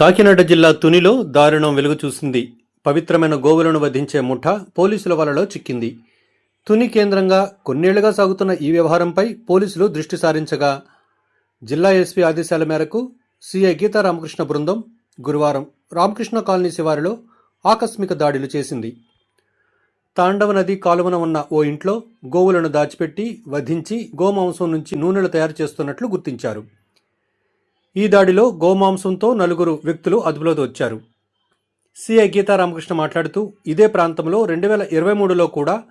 కాకినాడ జిల్లా తునిలో దారుణం వెలుగు చూసింది పవిత్రమైన గోవులను వధించే ముఠ పోలీసుల వలలో చిక్కింది. తుని కేంద్రంగా కొన్నేళ్ళుగా సాగుతున్న ఈ వ్యవహారంపై పోలీసులు దృష్టి సారించగా జిల్లా ఎస్పీ ఆదేశాల మేరకు సిఐ గీతా రామకృష్ణ బృందం గురువారం రామకృష్ణ కాలనీ శివారులో ఆకస్మిక దాడులు చేసింది. తాండవ నది కాలువన ఉన్న ఓ ఇంట్లో గోవులను దాచిపెట్టి వధించి గోమాంసం నుంచి నూనెలు తయారు చేస్తున్నట్లు గుర్తించారు. ఈ దాడిలో గోమాంసంతో నలుగురు వ్యక్తులు అదుపులోకి వచ్చారు. సిఐ గీతారామకృష్ణ మాట్లాడుతూ ఇదే ప్రాంతంలో రెండు వేల ఇరవై మూడులో కూడా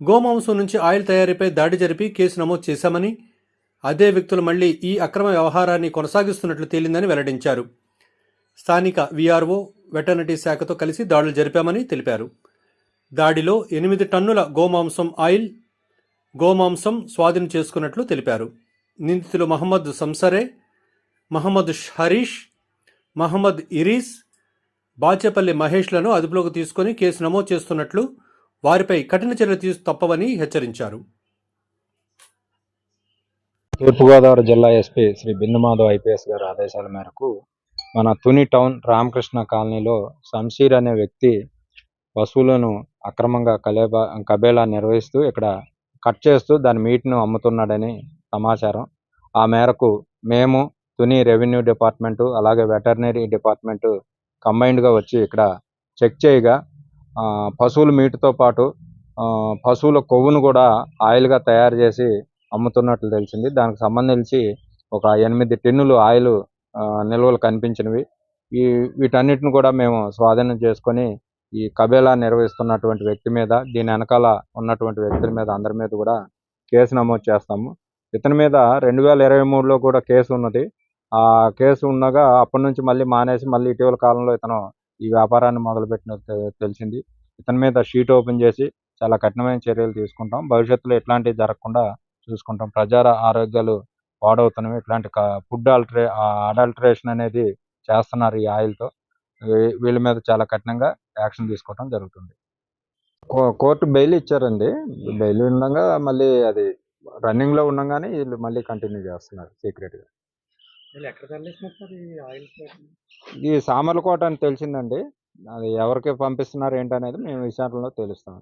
గోమాంసం నుంచి ఆయిల్ తయారీపై దాడి జరిపి కేసు నమోదు చేశామని అదే వ్యక్తులు మళ్ళీ ఈ అక్రమ వ్యవహారాన్ని కొనసాగిస్తున్నట్లు తేలిందని వెల్లడించారు. స్థానిక వీఆర్ఓ వెటర్నరీ శాఖతో కలిసి దాడులు జరిపామని తెలిపారు. దాడిలో ఎనిమిది టన్నుల గోమాంసం ఆయిల్ గోమాంసం స్వాధీనం చేసుకున్నట్లు తెలిపారు. నిందితులు మహమ్మద్ సంసరే మహమ్మద్ హరీష్ మహమ్మద్ ఇరీస్ బాచేపల్లి మహేష్లను అదుపులోకి తీసుకుని కేసు నమోదు చేస్తున్నట్లు వారిపై కఠిన చర్యలు తీసు తప్పవని హెచ్చరించారు. తూర్పుగోదావరి జిల్లా ఎస్పీ శ్రీ బిందుమాధవ్ ఐపీఎస్ గారి ఆదేశాల మేరకు మన తుని టౌన్ రామకృష్ణ కాలనీలో శంషీర్ అనే వ్యక్తి పశువులను అక్రమంగా కలేబా కబేలా నిర్వహిస్తూ ఇక్కడ కట్ చేస్తూ దాని మీట్ను అమ్ముతున్నాడని సమాచారం. ఆ మేరకు మేము తుని రెవెన్యూ డిపార్ట్మెంటు అలాగే వెటర్నరీ డిపార్ట్మెంటు కంబైన్డ్గా వచ్చి ఇక్కడ చెక్ చేయగా ఆ, పశువుల మీటుతో పాటు ఆ, పశువుల కొవ్వును కూడా ఆయిల్గా తయారు చేసి అమ్ముతున్నట్లు తెలిసింది. దానికి సంబంధించి ఒక ఎనిమిది టిన్నులు ఆయిల్ ఆ, నిల్వలు కనిపించినవి. ఈ వీటన్నిటిని కూడా మేము స్వాధీనం చేసుకొని ఈ కబేలా నిర్వహిస్తున్నటువంటి వ్యక్తి మీద దీని వెనకాల ఉన్నటువంటి వ్యక్తుల మీద అందరి మీద కూడా కేసు నమోదు చేస్తాము. ఇతని మీద రెండు వేల ఇరవై మూడులో కూడా కేసు ఉన్నది. ఆ కేసు ఉండగా అప్పటి నుంచి మళ్ళీ మానేసి మళ్ళీ ఇటీవల కాలంలో ఇతను ఈ వ్యాపారాన్ని మొదలుపెట్టినట్టు తె- తెలిసింది. ఇతని మీద షీట్ ఓపెన్ చేసి చాలా కఠినమైన చర్యలు తీసుకుంటాం. భవిష్యత్తులో ఇట్లాంటివి జరగకుండా చూసుకుంటాం. ప్రజా ఆరోగ్యాలు పాడవుతున్నవి. ఇట్లాంటి ఫుడ్ అల్టరే అడల్టరేషన్ అనేది చేస్తున్నారు ఈ ఆయిల్తో. వీళ్ళ మీద చాలా కఠినంగా యాక్షన్ తీసుకోవడం జరుగుతుంది. కో- కోర్టు బెయిల్ ఇచ్చారండి. బెయిల్ ఉండగా మళ్ళీ అది రన్నింగ్లో ఉండగానే వీళ్ళు మళ్ళీ కంటిన్యూ చేస్తున్నారు సీక్రెట్ ఇది సామర్లకోట అని తెలిసిందండి. అది ఎవరికి పంపిస్తున్నారు ఏంటనేది మేము విశాఖలో తెలుస్తాం